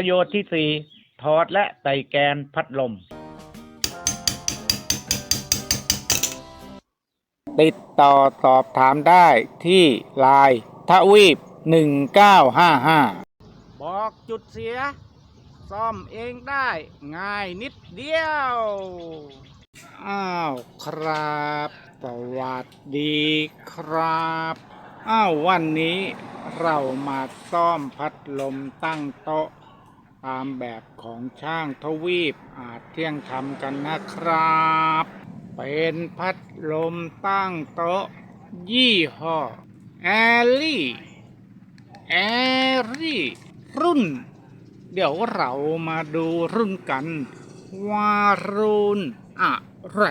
ประโยชน์ที่สี่ถอดและใส่แกนพัดลม ติดต่อสอบถามได้ที่ไลน์ทวีป 1955 บอกจุดเสีย ซ่อมเองได้ง่ายนิดเดียว อ้าวครับ สวัสดีครับ อ้าววันนี้เรามาซ่อมพัดลมตั้งโต๊ะ ตามแบบของช่างทวีปอาจเที่ยงทำกันนะครับ เป็นพัดลมตั้งโต๊ะ ยี่ห้อแอลลี่แอลลี่รุ่น เดี๋ยวเรามาดูรุ่นกัน ว่ารุ่นอะไร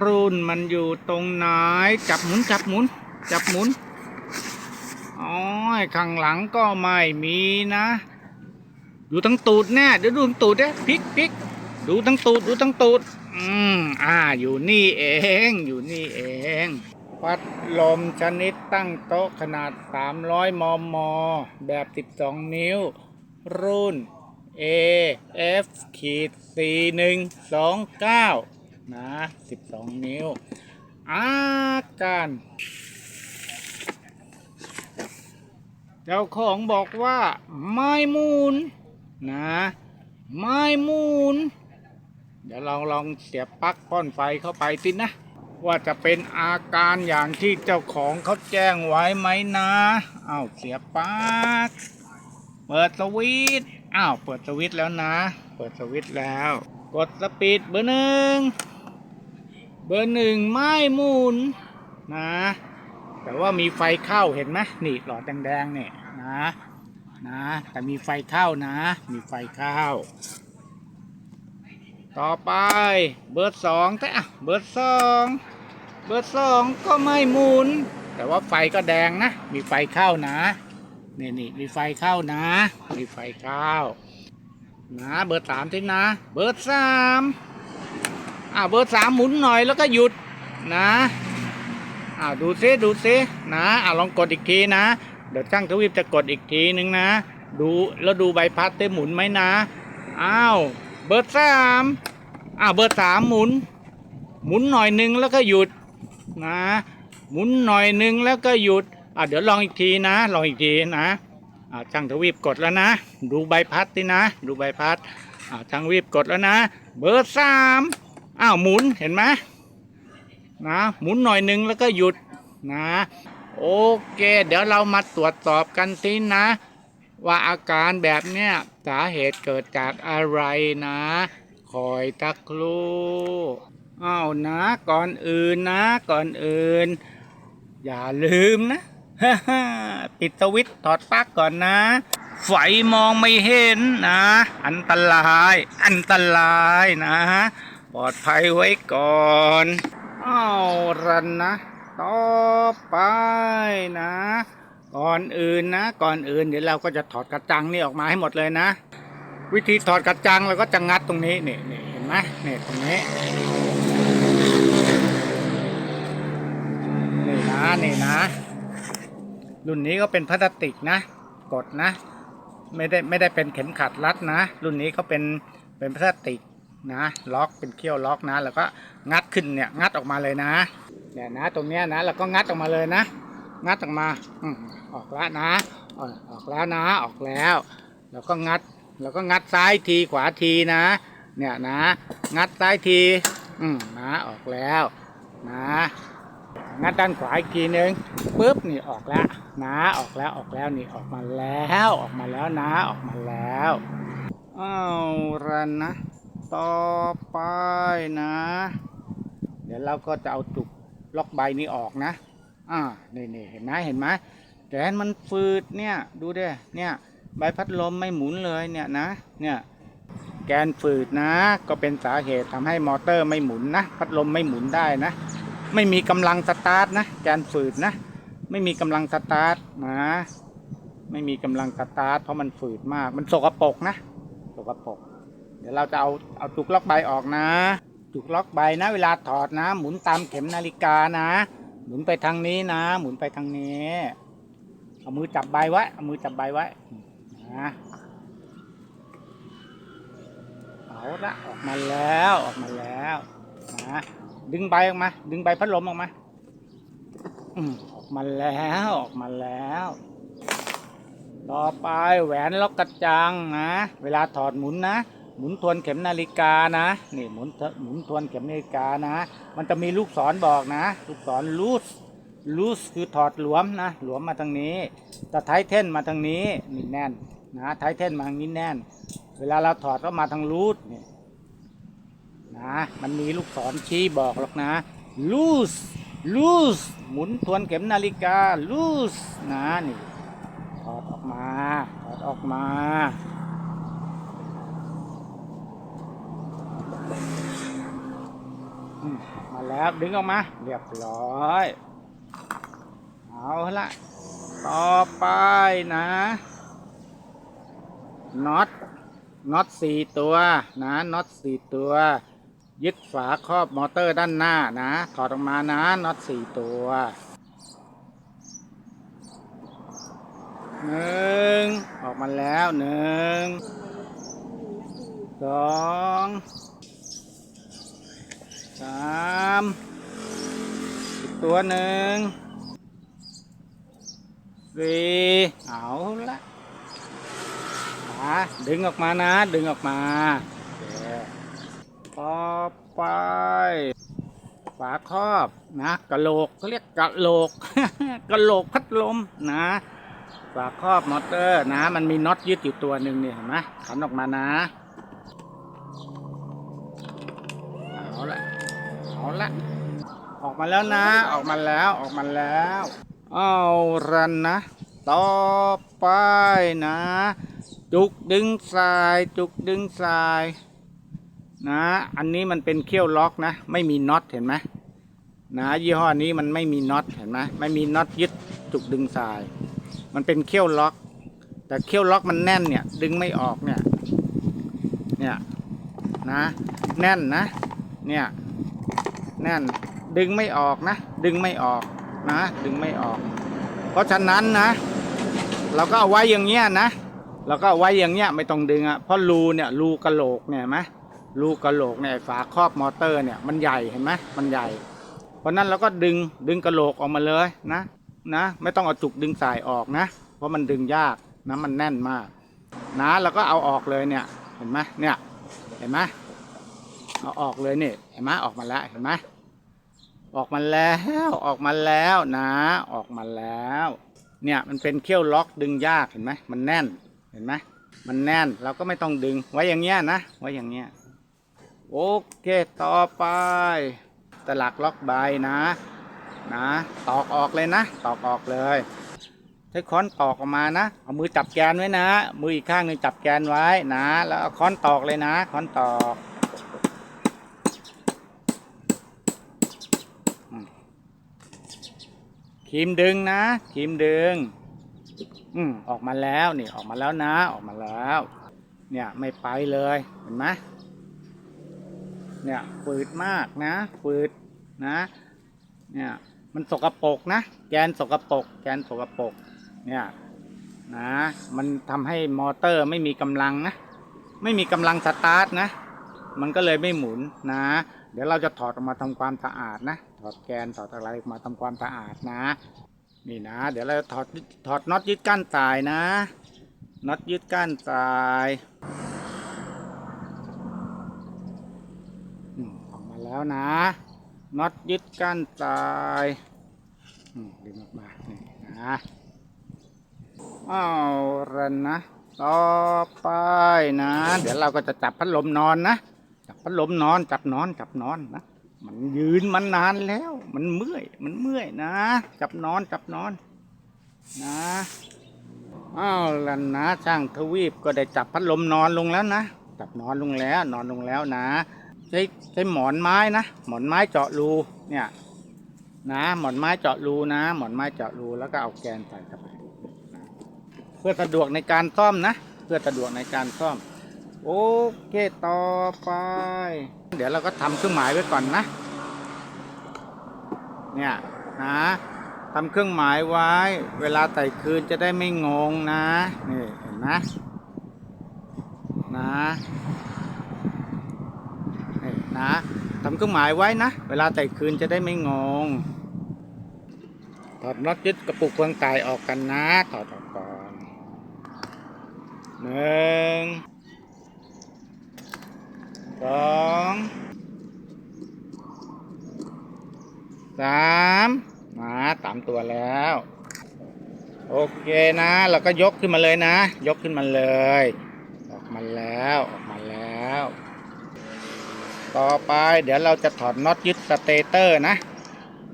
รุ่นมันอยู่ตรงไหน จับหมุนจับหมุน จับหมุน อ๋อข้างหลังก็ไม่มีนะ ดูทั้งตูดแน่เดี๋ยวดูทั้งตูดเด้พลิกพลิกดูทั้งตูดดูทั้งตูด อืมอ่าอยู่นี่เองอยู่นี่เองพัดลมชนิดตั้งโต๊ะขนาด 300 มม แบบ 12 นิ้ว รุ่น AF ขีด4129 นะ 12 นิ้ว อาการ เจ้าของบอกว่าไม่มูนนะไม่มูนเดี๋ยวเราลองเสียบปลั๊กป้อนไฟเข้าไปสินะ ว่าจะเป็นอาการอย่างที่เจ้าของเขาแจ้งไว้ไหมนะอ้าวเสียบปลั๊กเปิดสวิตอ้าวเปิดสวิตแล้วนะ เปิดสวิตแล้ว กดสปีดเบอร์หนึ่งเบอร์หนึ่งไม่มุนนะแต่ว่ามีไฟเข้าเห็นไหมนี่หลอดแดงๆเนี่ย นะนะแต่มีไฟเข้านะ มีไฟเข้า ต่อไปเบอร์สองแต่เบอร์สองเบอร์สองก็ไม่หมุน แต่ว่าไฟก็แดงนะ มีไฟเข้านะนี่นี่มีไฟเข้านะ มีไฟเข้านะเบอร์สามที่นะ เบอร์สามอ่าเบอร์สามหมุนหน่อยแล้วก็หยุดนะอ่าดูซิดูซินะอ่าลองกดอีกทีนะ เดี๋ยวช่างทวีปจะกดอีกทีนึงนะ ดูแล้วดูใบพัดได้หมุนไหมนะ อ้าว เบอร์สามอ้าวเบอร์สามหมุน หมุนหน่อยหนึ่งแล้วก็หยุดนะ หมุนหน่อยหนึ่งแล้วก็หยุด อ่าเดี๋ยวลองอีกทีนะ ลองอีกทีนะอ่าช่างทวีปกดแล้วนะ ดูใบพัดดินะ ดูใบพัดอ่าช่างทวีปกดแล้วนะ เบอร์สามอ้าวหมุนเห็นไหมนะ หมุนหน่อยหนึ่งแล้วก็หยุดนะ โอเค เดี๋ยวเรามาตรวจสอบกันสินะ ว่าอาการแบบเนี้ยสาเหตุเกิดจากอะไรนะ คอยตักครูอ้าวนะ ก่อนอื่นนะ ก่อนอื่น อย่าลืมนะปิดสวิตช์ถอดปลั๊กก่อนนะ ไฟมองไม่เห็นนะ อันตราย อันตรายนะ ปลอดภัยไว้ก่อน อ้าวรันนะ ต่อไปนะ ก่อนอื่นนะ ก่อนอื่นเดี๋ยวเราก็จะถอดกระจังนี่ออกมาให้หมดเลยนะ วิธีถอดกระจังเราก็จะงัดตรงนี้นี่นี่เห็นไหมนี่ตรงนี้นี่นะนี่นะ รุ่นนี้ก็เป็นพลาสติกนะ กดนะ ไม่ได้ไม่ได้เป็นเข็มขัดรัดนะ รุ่นนี้เขาเป็นเป็นพลาสติก นะล็อกเป็นเขี้ยวล็อกนะ แล้วก็งัดขึ้นเนี่ยงัดออกมาเลยนะเนี่ยนะตรงเนี้ยนะแล้วก็งัดออกมาเลยนะ งัดออกมาอืมออกแล้วนะออกออกแล้วนะออกแล้ว แล้วก็งัดแล้วก็งัดซ้ายทีขวาทีนะ เนี่ยนะ งัดซ้ายที อืมนะออกแล้วนะงัดด้านขวาอีกทีนึงปุ๊บนี่ออกแล้วนะออกแล้วออกแล้วนี่ออกมาแล้วออกมาแล้วนะออกมาแล้วอ้าวรันนะ ต่อไปนะ เดี๋ยวเราก็จะเอาจุกล็อกใบนี้ออกนะ อ่า นี่นี่เห็นไหมเห็นไหมแกนมันฝืดเนี่ย ดูดิ เนี่ย ใบพัดลมไม่หมุนเลยเนี่ยนะ เนี่ย แกนฝืดนะ ก็เป็นสาเหตุทำให้มอเตอร์ไม่หมุนนะ พัดลมไม่หมุนได้นะ ไม่มีกำลังสตาร์ทนะ แกนฝืดนะ ไม่มีกำลังสตาร์ทนะ ไม่มีกำลังสตาร์ทเพราะมันฝืดมาก มันสกปรกนะ สกปรก เดี๋ยวเราจะเอาเอาจุกล็อกใบออกนะ จุกล็อกใบนะ เวลาถอดนะ หมุนตามเข็มนาฬิกานะ หมุนไปทางนี้นะ หมุนไปทางนี้เอามือจับใบไว้เอามือจับใบไว้นะเอาละออกมาแล้วออกมาแล้วนะดึงใบออกมา ดึงใบพัดลมออกมาออกมาแล้วออกมาแล้วต่อไปแหวนล็อกกระจังนะ เวลาถอดหมุนนะ หมุนทวนเข็มนาฬิกานะ นี่หมุนหมุนทวนเข็มนาฬิกานะ มันจะมีลูกศรบอกนะ ลูกศรลูสลูสคือถอดหลวมนะ หลวมมาทางนี้แต่ไทเทนมาทางนี้นี่แน่นนะไทเทนมาทางนี้แน่น เวลาเราถอดก็มาทางลูสนี่นะมันมีลูกศรชี้บอกหรอกนะลูสลูสหมุนทวนเข็มนาฬิกาลูสนะนี่ถอดออกมาถอดออกมา มาแล้วดึงออกมา เรียบร้อย เอาละต่อไปนะน็อตน็อตสี่ตัวนะน็อตสี่ตัว ยึดฝาครอบมอเตอร์ด้านหน้านะถอดออกมานะน็อตสี่ตัวหนึ่งออกมาแล้วหนึ่งสอง สามอีกตัวหนึ่งสี่เอาละมาดึงออกมานะ ดึงออกมาโอเคต่อไปฝาครอบนะกะโหลกเขาเรียกกะโหลกกะโหลกพัดลมนะฝาครอบมอเตอร์นะ มันมีน็อตยึดอยู่ตัวหนึ่งเนี่ยเห็นไหมขันออกมานะเอาละ เอาละ ออกมาแล้วนะ ออกมาแล้วออกมาแล้ว เอารันนะ ต่อไปนะ จุกดึงสาย จุกดึงสาย นะ อันนี้มันเป็นเขี้ยวล็อกนะ ไม่มีน็อตเห็นไหมนะยี่ห้อนี้มันไม่มีน็อตเห็นไหมไม่มีน็อตยึดจุกดึงสาย มันเป็นเขี้ยวล็อก แต่เขี้ยวล็อกมันแน่นเนี่ย ดึงไม่ออกเนี่ย เนี่ยนะ แน่นนะ เนี่ยแน่นดึงไม่ออกนะ ดึงไม่ออกนะ ดึงไม่ออก เพราะฉะนั้นนะ เราก็เอาไว้อย่างเงี้ยนะเราก็เอาไว้อย่างเงี้ยไม่ต้องดึงอะ่ะเพราะรูเนี่ยรูกระโหลกเนี่ยไหมรูกระโหลกเนี่ยฝาครอบมอเตอร์เนี่ยมันใหญ่เห็นไหมมันใหญ่ เพราะนั้นเราก็ดึงดึงกระโหลกออกมาเลยนะนะ ไม่ต้องเอาจุกดึงสายออกนะ เพราะมันดึงยากนะมันแน่นมาก นะแล้วก็เอาออกเลยเนี่ยเห็นไหมเนี่ยเห็นไหม เอาออกเลยนี่เห็นไหมออกมาแล้วเห็นไหมออกมาแล้วออกมาแล้วนะ ออกมาแล้ว เนี่ยมันเป็นเขี้ยวล็อกดึงยากเห็นไหมมันแน่นเห็นไหมมันแน่นเราก็ไม่ต้องดึงไว้อย่างเงี้ยนะไว้อย่างเงี้ยโอเคต่อไปตลักล็อกใบนะนะตอกออกเลยนะตอกออกเลยใช้ค้อนตอกออกมานะ เอามือจับแกนไว้นะ มืออีกข้างหนึงจับแกนไว้นะ แล้วเอาค้อนตอกเลยนะ ค้อนตอกอืม ครีมดึงนะครีมดึง อืมออกมาแล้วนี่ออกมาแล้วนะ ออกมาแล้ว เนี่ยไม่ไปเลยเห็นไหมเนี่ยฝืดมากนะฝืดนะ เนี่ยมันสกปรกนะ แกนสกปรกแกนสกปรกเนี่ยนะมันทำให้มอเตอร์ไม่มีกำลังนะ ไม่มีกำลังสตาร์ทนะ มันก็เลยไม่หมุนนะ เดี๋ยวเราจะถอดออกมาทำความสะอาดนะ ถอดแกนถอดอะไรมาทำความสะอาดนะ นี่นะ เดี๋ยวเราจะถอดถอดน็อตยึดก้านสายนะน็อตยึดก้านสายออกมาแล้วนะน็อตยึดก้านสายอืมดึงออกมานี่นะเอาละนะต่อไปนะ เดี๋ยวเราก็จะจับพัดลมนอนนะ จับพัดลมนอน จับนอน จับนอนนะ มันยืนมันนานแล้ว มันเมื่อย มันเมื่อยนะ จับนอนจับนอน นะอ้าวแล้วนะช่างทวีปก็ได้จับพัดลมนอนลงแล้วนะ จับนอนลงแล้ว นอนลงแล้วนะ ใช้ใช้หมอนไม้นะหมอนไม้เจาะรูเนี่ย นะหมอนไม้เจาะรูนะ หมอนไม้เจาะรูแล้วก็เอาแกนใส่เข้าไปเพื่อสะดวกในการซ่อมนะ เพื่อสะดวกในการซ่อม โอเคต่อไป เดี๋ยวเราก็ทำเครื่องหมายไว้ก่อนนะ เนี่ยนะทำเครื่องหมายไว้ เวลาไต่คืนจะได้ไม่งงนะนี่เห็นไหมนะนี่นะทำเครื่องหมายไว้นะ เวลาไต่คืนจะได้ไม่งงถอดน็อตยึดกระปุกเครื่องไต่ออกกันนะ ถอดออกก่อนหนึ่งสองสามมามตัวแล้ว โอเคนะเราก็ยกขึ้นมาเลยนะ ยกขึ้นมาเลย ออกมาแล้วออกมาแล้ว ต่อไปเดี๋ยวเราจะถอดน็อตยึดสเตเตอร์นะ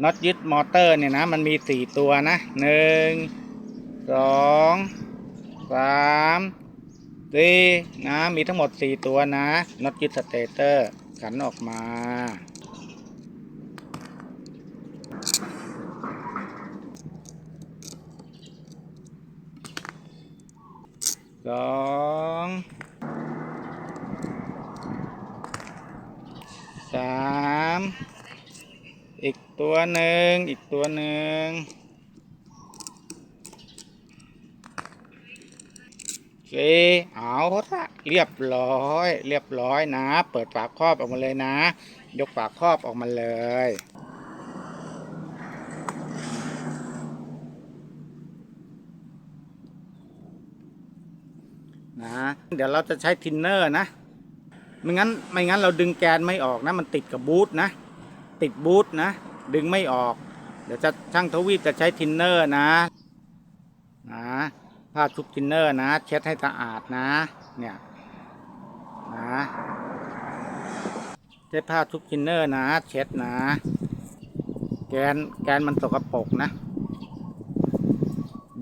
น็อตยึดมอเตอร์เนี่ยนะ มันมีสี่ตัวนะหนึ่งสองสามสี่นะมีทั้งหมดสี่ตัวนะน็อตยึดสเตเตอร์ขันออกมา สองสามอีกตัวหนึ่งอีกตัวหนึ่งสี่เอาละเรียบร้อย เรียบร้อยนะ เปิดฝาครอบออกมาเลยนะ ยกฝาครอบออกมาเลย นะเดี๋ยวเราจะใช้ทินเนอร์นะไม่งั้นไม่งั้นเราดึงแกนไม่ออกนะ มันติดกับบูทนะ ติดบูทนะ ดึงไม่ออก เดี๋ยวจะช่างทวีปจะใช้ทินเนอร์นะนะผ้าชุบทินเนอร์นะ เช็ดให้สะอาดนะ เนี่ยนะใช้ผ้าชุบทินเนอร์นะ เช็ดนะ แกนแกนมันสกปรกนะ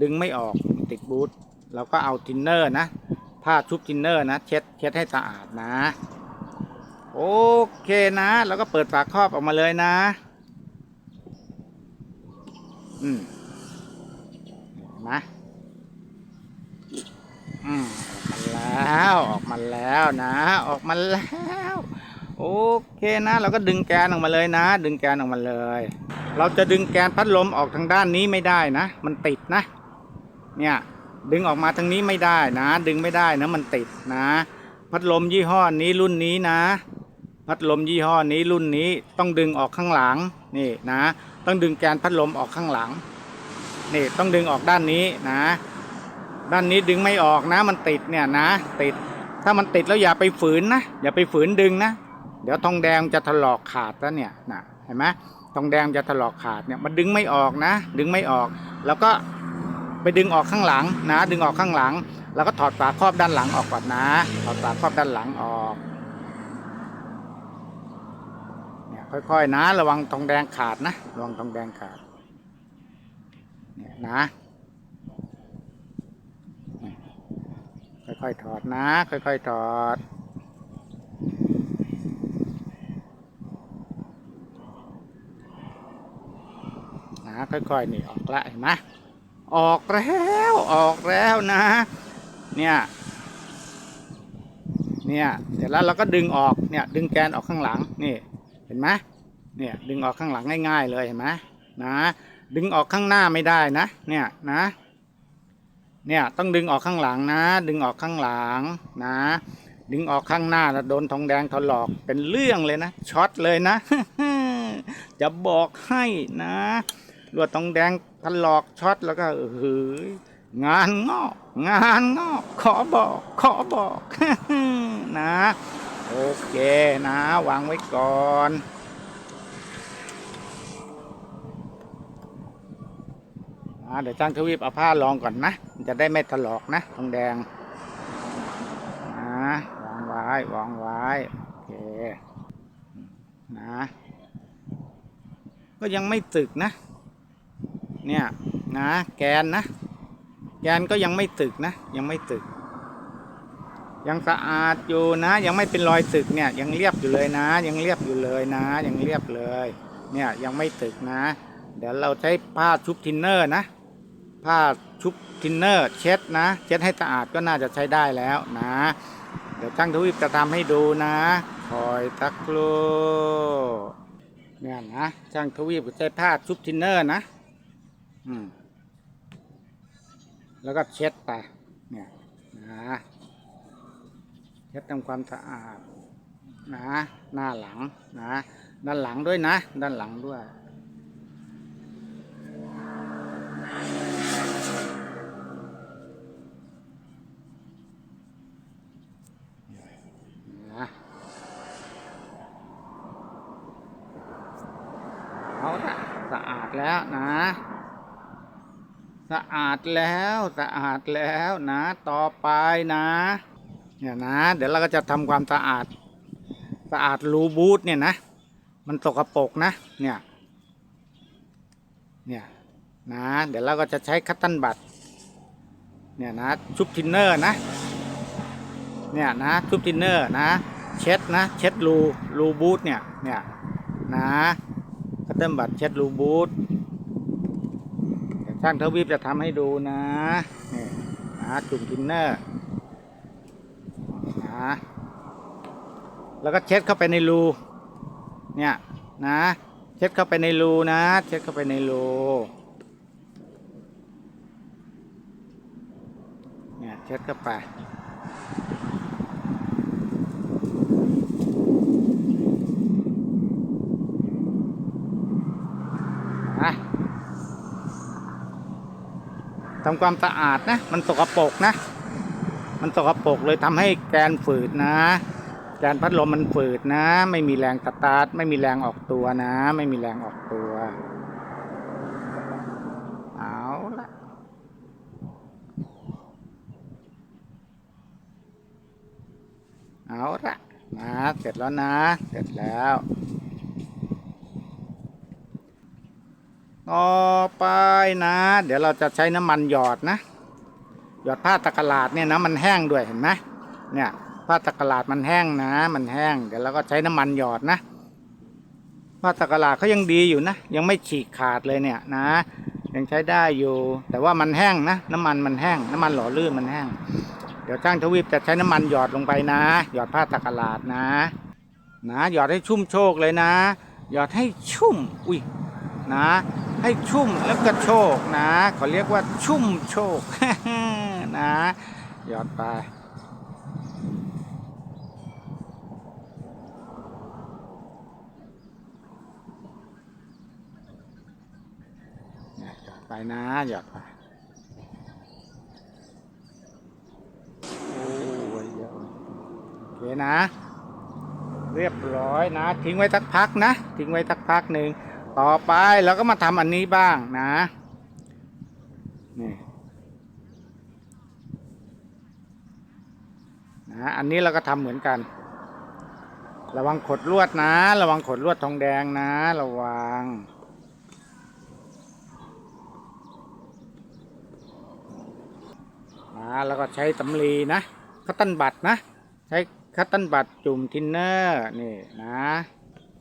ดึงไม่ออกติดบูทเราก็เอาทินเนอร์นะ ผ้าชุบทินเนอร์นะเช็ดเช็ดให้สะอาดนะ โอเคนะ แล้วก็เปิดฝาครอบออกมาเลยนะ อืมนะอืมออกมาแล้วออกมาแล้วนะ ออกมาแล้วโอเคนะ เราก็ดึงแกนออกมาเลยนะ ดึงแกนออกมาเลย เราจะดึงแกนพัดลมออกทางด้านนี้ไม่ได้นะ มันติดนะ เนี่ย ดึงออกมาทางนี้ไม่ได้นะ ดึงไม่ได้นะมันติดนะ พัดลมยี่ห้อนี้รุ่นนี้นะ พัดลมยี่ห้อนี้รุ่นนี้ต้องดึงออกข้างหลังนี่นะ ต้องดึงแกนพัดลมออกข้างหลังนี่ต้องดึงออกด้านนี้นะ ด้านนี้ดึงไม่ออกนะ มันติดเนี่ยนะ ติดถ้ามันติดแล้วอย่าไปฝืนนะอย่าไปฝืนดึงนะ เดี๋ยวทองแดงจะถลอกขาดแล้วเนี่ยนะเห็นไหมทองแดงจะถลอกขาดเนี่ยมันดึงไม่ออกนะ ดึงไม่ออก แล้วก็ ไปดึงออกข้างหลังนะ ดึงออกข้างหลัง แล้วก็ถอดฝาครอบด้านหลังออกก่อนนะ ถอดฝาครอบด้านหลังออกเนี่ยค่อยๆนะ ระวังทองแดงขาดนะ ระวังทองแดงขาดเนี่ยนะค่อยๆถอดนะ ค่อยๆถอดนะค่อยๆนี่ออกละเห็นไหม ออกแล้วออกแล้วนะ เนี่ยเนี่ยเสร็จแล้วเราก็ดึงออกเนี่ยดึงแกนออกข้างหลังนี่เห็นไหมเนี่ยดึงออกข้างหลังง่าย ๆ เลยเห็นไหมนะ ดึงออกข้างหน้าไม่ได้นะเนี่ยนะเนี่ยต้องดึงออกข้างหลังนะ ดึงออกข้างหลังนะ ดึงออกข้างหน้าแล้วโดนทองแดงถลอกเป็นเรื่องเลยนะช็อตเลยนะจะบอกให้นะลวดทองแดง ถลอกช็อตแล้วก็เอองานงอก งานงอก ขอบอก ขอบอกนะ โอเคนะวางไว้ก่อนอเดี๋ยวจ้างทวีปเอาผ้ารองก่อนนะมันจะได้ไม่ถลอกนะทองแดงนะวางไว้วางไว้ โอเค นะ ก็ยังไม่ตึกนะ เนี่ยนะแกนนะ แกนก็ยังไม่ตึกนะ ยังไม่ตึก ยังสะอาดอยู่นะ ยังไม่เป็นรอยตึกเนี่ยยังเรียบอยู่เลยนะ ยังเรียบอยู่เลยนะ ยังเรียบเลย เนี่ยยังไม่ตึกนะ เดี๋ยวเราใช้ผ้าชุบทินเนอร์นะ ผ้าชุบทินเนอร์เช็ดนะ เช็ดให้สะอาดก็น่าจะใช้ได้แล้วนะ เดี๋ยวช่างทวีปจะทำให้ดูนะคอยตักโลเนี่ยนะช่างทวีปใช้ผ้าชุบทินเนอร์นะ อืมแล้วก็เช็ดไป เนี่ยนะเช็ดทำความสะอาดนะ หน้าหลังนะ ด้านหลังด้วยนะ ด้านหลังด้วยนะเอาละสะอาดแล้วนะ สะอาดแล้วสะอาดแล้วนะต่อไปนะเนี่ยนะ เดี๋ยวเราก็จะทำความสะอาด สะอาดรูบูทเนี่ยนะ มันตกกระปรกนะ เนี่ยเนี่ยนะ เดี๋ยวเราก็จะใช้คัตตันบัตเนี่ยนะชุบทินเนอร์นะเนี่ยนะชุบทินเนอร์นะ เช็ดนะ เช็ดรูรูบูทเนี่ยเนี่ยนะคัตเติลบัตเช็ดรูบูท ช่างทวีปจะทำให้ดูนะนี่นะจุ่มทินเนอร์นะแล้วก็เช็ดเข้าไปในรูเนี่ยนะเช็ดเข้าไปในรูนะ เช็ดเข้าไปในรูเนี่ยเช็ดเข้าไป นะ ทำความสะอาดนะ มันสกปรกนะ มันสกปรกเลยทำให้แกนฝืดนะ แกนพัดลมมันฝืดนะ ไม่มีแรงสตาร์ทไม่มีแรงออกตัวนะ ไม่มีแรงออกตัว เอาละเอาละนะ เสร็จแล้วนะ เสร็จแล้ว ต่อไปนะ เดี๋ยวเราจะใช้น้ำมันหยอดนะ หยอดผ้าตะกราดเนี่ยนะมันแห้งด้วยเห็นไหมเนี่ยผ้าตะกราดมันแห้งนะ มันแห้ง เดี๋ยวเราก็ใช้น้ำมันหยอดนะผ้าตะกราดเขายังดีอยู่นะ ยังไม่ฉีกขาดเลยเนี่ยนะ ยังใช้ได้อยู่ แต่ว่ามันแห้งนะ น้ำมันมันแห้ง น้ำมันหล่อลื่นมันแห้ง เดี๋ยวช่างทวีปจะใช้น้ำมันหยอดลงไปนะ หยอดผ้าตะกราดนะ นะ หยอดให้ชุ่มโชกเลยนะ หยอดให้ชุ่ม อุ้ย นะ ให้ชุ่มแล้วก็โชคนะเขาเรียกว่าชุ่มโชคนะหยอดไปเนี่ยหยอดไปนะหยอดไปโอ้ยเยอะโอเคนะ เรียบร้อยนะ ทิ้งไว้สักพักนะ ทิ้งไว้สักพักหนึ่ง ต่อไปเราก็มาทำอันนี้บ้างนะนี่นะอันนี้เราก็ทำเหมือนกัน ระวังขดลวดนะ ระวังขดลวดทองแดงนะ ระวังนะแล้วก็ใช้ตำลีนะคัตตันบัตรนะ ใช้คัตตันบัตรจุ่มทินเนอร์นี่นะ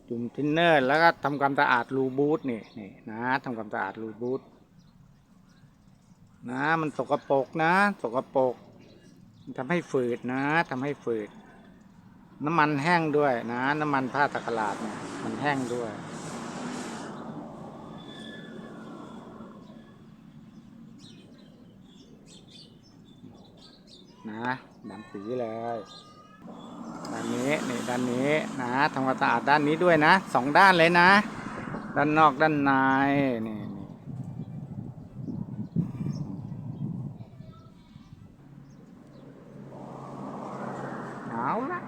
จุ่มทินเนอร์ แล้วก็ทำความสะอาดรูบูทนี่นี่นะทำความสะอาดรูบูทนะมันสกปรกนะสกปรกทำให้ฝืดนะทำให้ฝืด น้ำมันแห้งด้วยนะ น้ำมันผ้าตะกร้าดเนี่ยมันแห้งด้วยนะดำสีเลยานนี้นี่ด้านนี้นะทำความสะอาดด้านนี้ด้วยนะสองด้านเลยนะ ด้านนอกด้านในนี่นี่เอาละ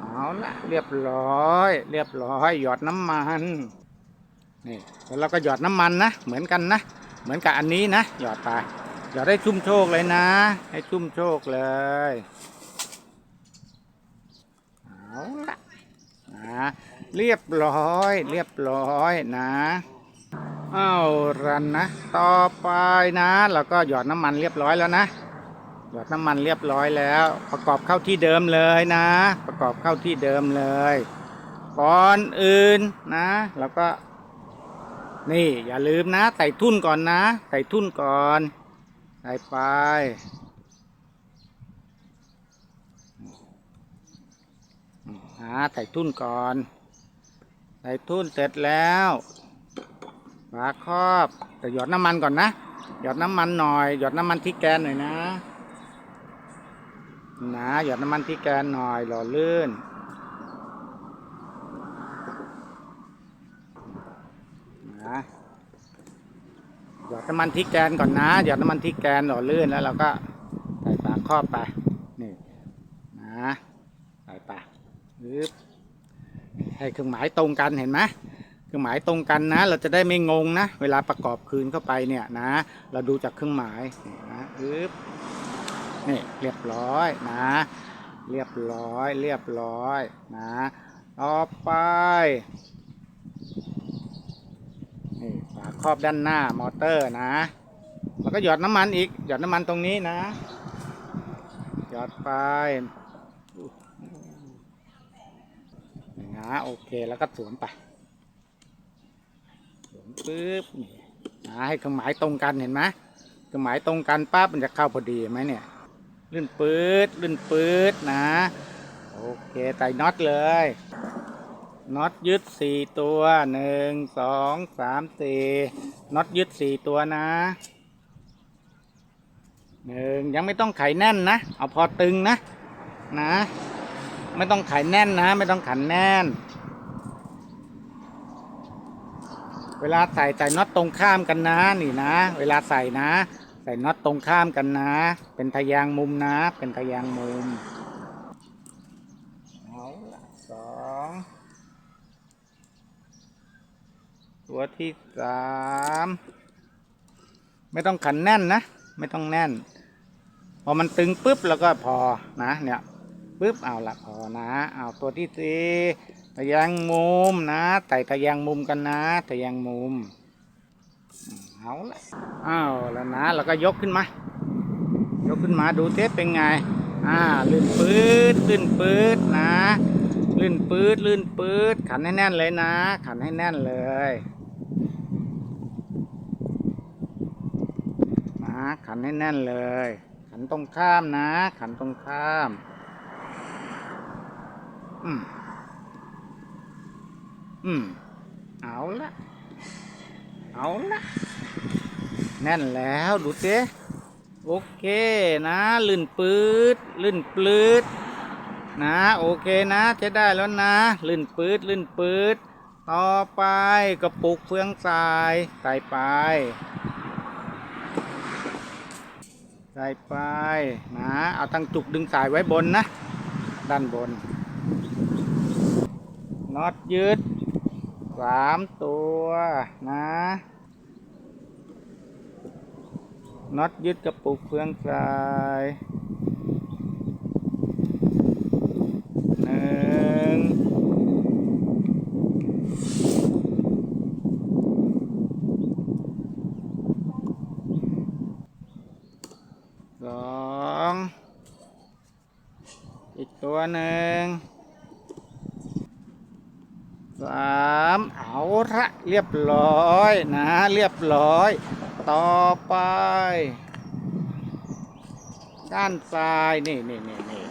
เอาละเรียบร้อย เรียบร้อย หยอดน้ำมันนี่แล้วเราก็หยอดน้ำมันนะเหมือนกันนะเหมือนกับอันนี้นะหยอดไปหยอดให้ชุ่มโชคเลยนะ ให้ชุ่มโชคเลย เอาละนะเรียบร้อย เรียบร้อยนะอ้าวรันนะ ต่อไปนะเราก็หยอดน้ำมันเรียบร้อยแล้วนะ หยอดน้ำมันเรียบร้อยแล้ว ประกอบเข้าที่เดิมเลยนะ ประกอบเข้าที่เดิมเลยก่อนอื่นนะ แล้วก็ นี่อย่าลืมนะใส่ทุ่นก่อนนะใส่ทุ่นก่อนใส่ไปาใส่ทุ่นก่อนใส่ทุ่นเสร็จแล้วฝาครอบแต่หยอดน้ำมันก่อนนะ หยอดน้ำมันหน่อย หยอดน้ำมันที่แกนหน่อยนะนะหยอดน้ำมันที่แกนหน่อยหล่อลื่นนะหยอดน้ำมันที่แกนก่อนนะ หยอดน้ำมันที่แกนหล่อลื่นแล้วเราก็ใส่ปาครอบไปนี่นะใส่ไปปึ๊บ ให้เครื่องหมายตรงกันเห็นไหมเครื่องหมายตรงกันนะ เราจะได้ไม่งงนะ เวลาประกอบคืนเข้าไปเนี่ยนะ เราดูจากเครื่องหมายนะปึ๊บนี่เรียบร้อยนะ เรียบร้อย เรียบร้อยนะต่อไปนี่ฝาครอบด้านหน้ามอเตอร์นะ แล้วก็หยอดน้ำมันอีก หยอดน้ำมันตรงนี้นะ หยอดไป นะโอเคแล้วก็สวมไปสวมปึ๊บนี่นะให้เครื่องหมายตรงกันเห็นไหมเครื่องหมายตรงกันปั๊บมันจะเข้าพอดีไหมเนี่ยลื่นปื๊ดลื่นปื๊ดนะ โอเคใส่น็อตเลยน็อตยึดสี่ตัวหนึ่งสองสามสี่น็อตยึดสี่ตัวนะหนึ่งยังไม่ต้องไขแน่นนะ เอาพอตึงนะนะ ไม่ต้องไขแน่นนะ ไม่ต้องขันแน่น เวลาใส่ใส่น็อตตรงข้ามกันนะนี่นะ เวลาใส่นะ ใส่น็อตตรงข้ามกันนะ เป็นทะแยางมุมนะ เป็นทะแยางมุมเอาละสองตัวที่สามไม่ต้องขันแน่นนะ ไม่ต้องแน่น พอมันตึงปุ๊บแล้วก็พอนะเนี่ย ปุ๊บเอาละพอนะ เอาตัวที่สี่ทะแยงมุมนะไต่ทะแยงมุมกันนะทะแยงมุมเอาละเอาแล้วนะแล้วก็ยกขึ้นมายกขึ้นมาดูเทปเป็นไงอ่าลื่นปื๊ดลื่นปื๊ดนะลื่นปื๊ดลื่นปื๊ดขันให้แน่นเลยนะ ขันให้แน่นเลยนะขันให้แน่นเลย ขันตรงข้ามนะ ขันตรงข้าม อืม อืม เอาละ เอาละ แน่นแล้วดูสิโอเคนะ ลื่นปื๊ดลื่นปลืดนะ โอเคนะจะได้แล้วนะ ลื่นปืดลื่นปืดต่อไปกระปุกเฟืองทรายใส่ไปใส่ไปนะ เอาตั้งจุกดึงสายไว้บนนะ ด้านบน น็อตยึดสามตัวนะน็อตยึดกระปุกเฟืองทรายหนึ่งสองอีกตัวหนึ่ง สามเอาละเรียบร้อยนะเรียบร้อย ต่อไป ด้านซ้ายนี่นี่นี่นี่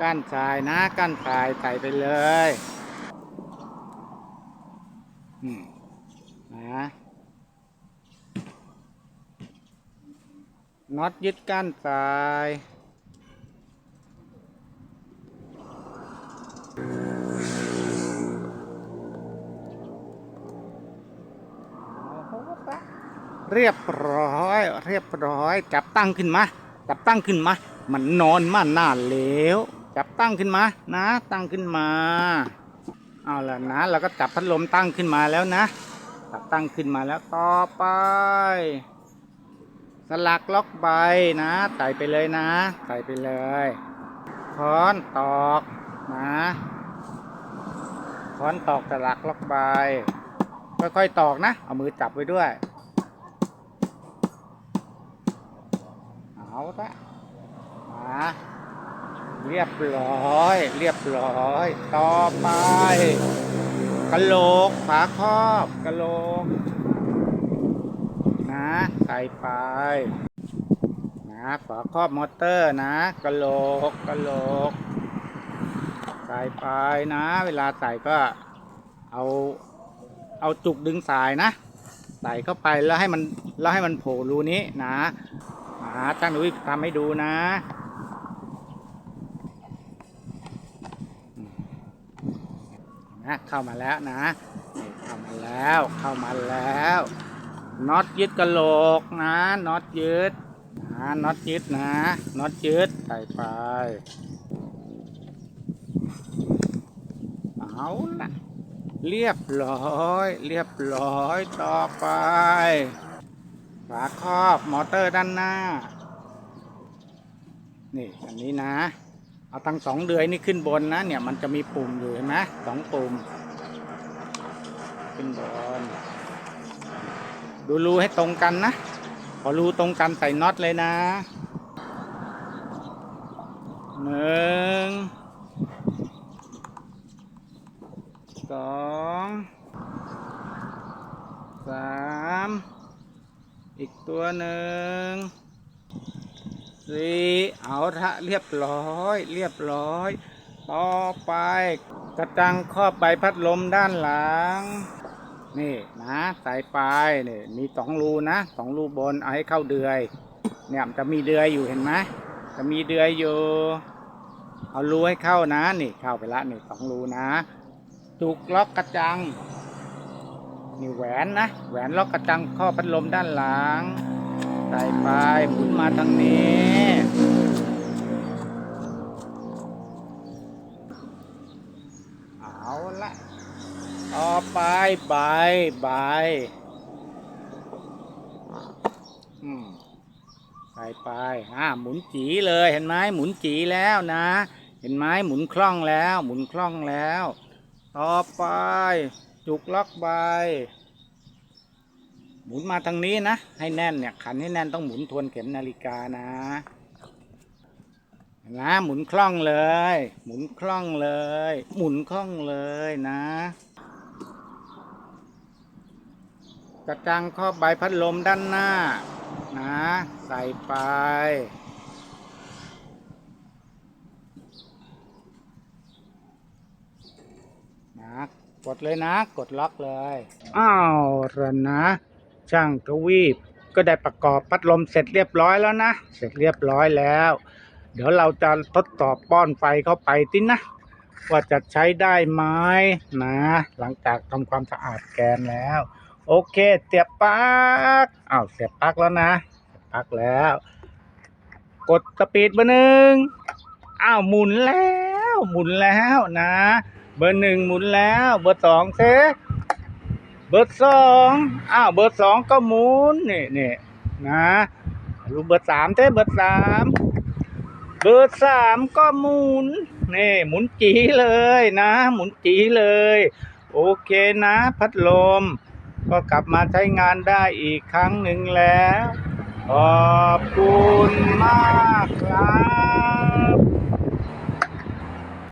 ก้านทรายนะก้านทรายใส่ไปเลยอืมนะน็อตยึดก้านทราย เรียบร้อย เรียบร้อย จับตั้งขึ้นมา จับตั้งขึ้นมา มันนอนมานานแล้ว จับตั้งขึ้นมา นะ ตั้งขึ้นมา เอาละนะเราก็จับพัดลมตั้งขึ้นมาแล้วนะ จับตั้งขึ้นมาแล้วต่อไป สลักล็อกใบนะใส่ไปเลยนะใส่ไปเลยค้อนตอกนะค้อนตอกตะลักล็อกใบค่อยๆตอกนะ เอามือจับไว้ด้วย เอา ละมาเรียบร้อย เรียบร้อย ต่อไปกระโหลกฝาครอบกระโหลก นะใส่ไป นะฝาครอบมอเตอร์นะกระโหลกกระโหลก ใส่ไปนะ เวลาใส่ก็เอาเอาจุกดึงสายนะ ใส่เข้าไปแล้วให้มันแล้วให้มันโผล่รูนี้นะาช่างหนุ่ยทำให้ดูนะนะเข้ามาแล้วนะเข้ามาแล้วเข้ามาแล้วน็อตยึดกระโหลกนะน็อตยึดนะน็อตยึดนะน็อตยึดใส่ไปเอาละเรียบร้อย เรียบร้อยต่อไป ฝาครอบมอเตอร์ด้านหน้า นี่อันนี้นะ เอาทั้งสองเดือยนี่ขึ้นบนนะ เนี่ยมันจะมีปุ่มอยู่เห็นไหมสองปุ่ม ขึ้นบน ดูรูให้ตรงกันนะ พอรูตรงกันใส่น็อตเลยนะหนึ่งสองสาม อีกตัวหนึ่งสี่เอาละเรียบร้อย เรียบร้อย ต่อไป กระจังครอบใบพัดลมด้านหลัง นี่นะสายปลายนี่มีสองรูนะสองรูบนเอาให้เข้าเดือย เนี่ยจะมีเดือยอยู่เห็นไหมจะมีเดือยอยู่ เอารูให้เข้านะ นี่เข้าไปละนี่สองรูนะจุกล็อกกระจัง นี่แหวนนะ แหวนล็อกกระจังข้อพัดลมด้านหลังใส่ไปหมุนมาทางนี้เอาละต่อไปใบใบอืมใส่ไปอ่าหมุนจีเลยเห็นไหมหมุนจีแล้วนะ เห็นไหมหมุนคล่องแล้ว หมุนคล่องแล้ว ต่อไป จุกล็อกใบ หมุนมาทางนี้นะ ให้แน่นเนี่ย ขันให้แน่นต้องหมุนทวนเข็มนาฬิกานะ นะ หมุนคล่องเลย หมุนคล่องเลย หมุนคล่องเลยนะกระจังครอบใบพัดลมด้านหน้า นะ ใส่ไป นะ กดเลยนะ กดล็อกเลย อ้าวระนะ ช่างทวีป ก็ได้ประกอบพัดลมเสร็จเรียบร้อยแล้วนะ เสร็จเรียบร้อยแล้ว เดี๋ยวเราจะทดสอบป้อนไฟเข้าไปตินะ ว่าจะใช้ได้ไหมนะ หลังจากทำความสะอาดแกนแล้ว โอเค เสียบปลั๊กอ้าวเสียบปลั๊กแล้วนะเสียบปลั๊กแล้ว กดสปีดเบอร์หนึ่งอ้าวหมุนแล้ว หมุนแล้วนะ เบอร์หนึ่งหมุนแล้ว เบอร์สองเซเบอร์สองอ้าวเบอร์สองก็หมุนนี่นี่นะรูเบอร์สามเซเบอร์สามเบอร์สามก็หมุนนี่หมุนจีเลยนะ หมุนจีเลย โอเคนะ พัดลม ก็กลับมาใช้งานได้อีกครั้งหนึ่งแล้ว ขอบคุณมากครับ